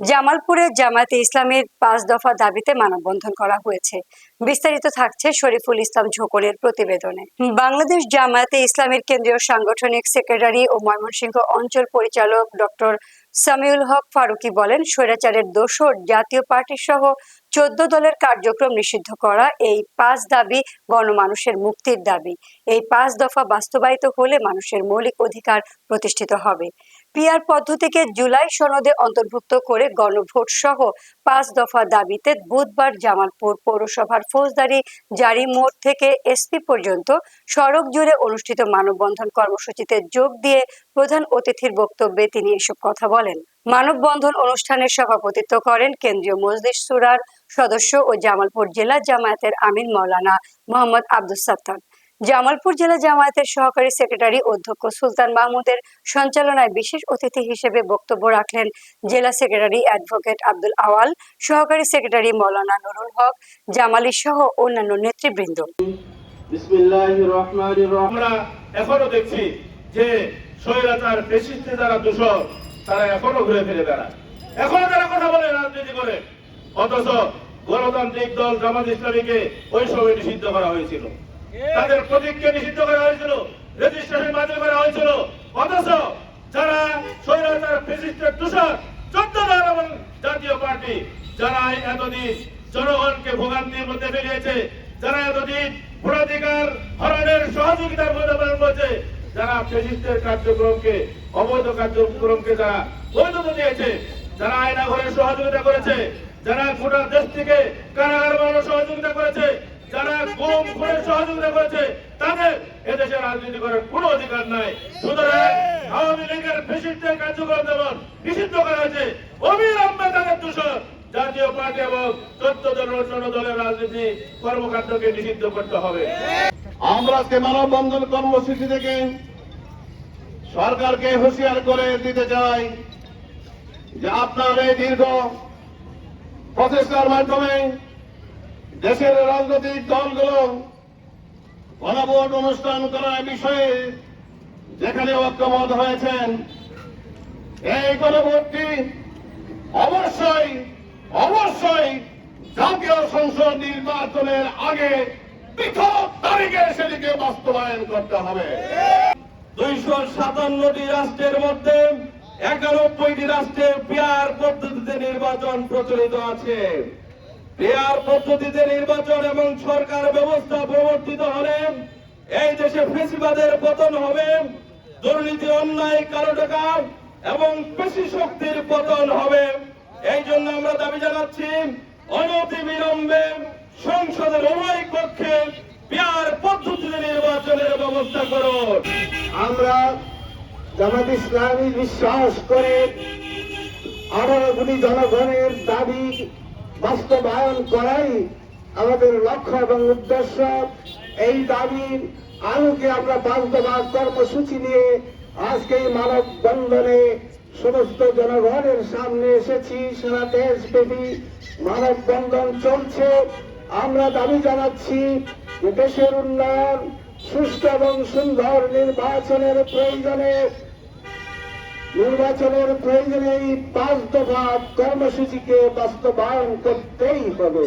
জামালপুরে জামায়াতে ইসলামের পাঁচ দফা দাবিতে মানববন্ধন করা হয়েছে। বিস্তারিত থাকছে শরীফুল ইসলাম ঝোকরের প্রতিবেদনে। বাংলাদেশ জামায়াতে ইসলামের কেন্দ্রীয় সাংগঠনিক সেক্রেটারি ও ময়মনসিংহ অঞ্চল পরিচালক ডক্টর সামিউল হক ফারুকি বলেন, স্বৈরাচারের দোসর জাতীয় পার্টি সহ চোদ্দ দলের কার্যক্রম নিষিদ্ধ করা এই পাঁচ দাবি গণমানুষের মুক্তির দাবি। এই পাঁচ দফা বাস্তবায়িত হলে মানুষের মৌলিক অধিকার প্রতিষ্ঠিত হবে। পিআর পদ্ধতিকে জুলাই সনদে অন্তর্ভুক্ত করে গণভোট সহ পাঁচ দফা দাবিতে বুধবার জামালপুর পৌরসভার ফৌজদারি জারি মোড় থেকে এসপি পর্যন্ত সড়ক জুড়ে অনুষ্ঠিত মানববন্ধন কর্মসূচিতে যোগ দিয়ে প্রধান অতিথির বক্তব্যে তিনি এসব কথা বলেন। মানববন্ধন অনুষ্ঠানের সভাপতিত্ব করেন কেন্দ্রীয় মজলিস সুরার সদস্য ও জামালপুর জেলা জামায়াতের আমির মৌলানা মোহাম্মদ আব্দুল সাত্তার। জামালপুর জেলা জামায়াতের সহকারী সেক্রেটারি অধ্যক্ষ সুলতান মাহমুদের সঞ্চালনায় বিশেষ অতিথি হিসেবে বক্তব্য রাখলেন জেলা সেক্রেটারি অ্যাডভোকেট আব্দুল আওয়াল সহকারী সেক্রেটারি মৌলানা নুরুল হক জামালি সহ অন্যান্য নেতৃবৃন্দ। বিসমিল্লাহির রহমানির রহিম আমরা এখনও দেখছি যে স্বৈরাচার যারা দূষর তারা এখনও ঘুরে ফিরে বেড়ায়। এখনও তারা কথা বলে রাজনীতি করে। অথচ গণতান্ত্রিক দল জামাত ইসলামীকে ওই সময় নিষিদ্ধ করা হয়েছিল। তাদের প্রতীককে নিষিদ্ধ করা হয়েছিল রেজিস্ট্রেশন বাতিল করা হয়েছিল। অথচ যারা স্বৈরাচার দূষর চোদ্দ দল এবং জাতীয় পার্টি, যারা এতদিন জনগণকে ভোগান্তির মধ্যে ফেলিয়েছে, যারা এতদিন ভোটাধিকার হরণের সহযোগিতার মধ্যে করেছে, যারা ফেসিস্টের কার্যক্রমকে, অবৈধ কার্যক্রমকে যারা বৈধতা দিয়েছে, যারা আয়না ঘরের সহযোগিতা করেছে, যারা গোটা দেশ থেকে কারাগার বানানোর সহযোগিতা করেছে যারা গুম খুনের সহযোগিতা করেছে, তাদের এদেশে রাজনীতি করার কোনো অধিকার নাই। সুতরাং আওয়ামী লীগের ফেসিস্টের কার্যক্রম যেমন নিষিদ্ধ করা হয়েছে অবিলম্বে তাদের দূষণ জাতীয় পার্টি এবং চোদ্দ দলের অন্যান্য দলের রাজনীতি কর্মকাণ্ডকে নিষিদ্ধ করতে হবে। আমরা আজকে মানববন্ধন কর্মসূচি থেকে সরকারকে হুঁশিয়ার করে দিতে চাই যে আপনার এই দীর্ঘ প্রচেষ্টার মাধ্যমে দেশের রাজনৈতিক দলগুলো গণভোট অনুষ্ঠান করার বিষয়ে যেখানে ঐক্যমত হয়েছেন, এই গণভোটটি অবশ্যই অবশ্যই জাতীয় সংসদ নির্বাচনের আগে পৃথক তারিখে সেটিকে বাস্তবায়ন করতে হবে। দুইশো সাতান্নটি রাষ্ট্রের মধ্যে একানব্বইটি রাষ্ট্রে পেয়ার পদ্ধতিতে নির্বাচন প্রচলিত আছে। পেয়ার পদ্ধতিতে নির্বাচন এবং সরকার ব্যবস্থা প্রবর্তিত হলে এই দেশে ফেসিবাদের পতন হবে, দুর্নীতি, অন্যায়, কালো টাকা এবং পেশি শক্তির পতন হবে। এই জন্য আমরা দাবি জানাচ্ছি অনতি বিলম্বে সংসদের উভয় পক্ষে পেয়ার পদ্ধতিতে নির্বাচনের ব্যবস্থা করুন। আমরা জামাত ইসলামী বিশ্বাস করে আঠারো কোটি জনগণের দাবি বাস্তবায়ন করাই আমাদের লক্ষ্য এবং উদ্দেশ্য। এই দাবি আলোকে আমরা বাস্তবায়ন কর্মসূচি নিয়ে আজকে এই মানব বন্ধনে সমস্ত জনগণের সামনে এসেছি, সারা দেশব্যাপী মানব বন্ধন চলছে। আমরা দাবি জানাচ্ছি দেশের উন্নয়ন সুষ্ঠু এবং সুন্দর নির্বাচনের প্রয়োজনে নির্বাচনের প্রয়োজনে এই পাঁচ দফা কর্মসূচিকে বাস্তবায়ন করতেই হবে।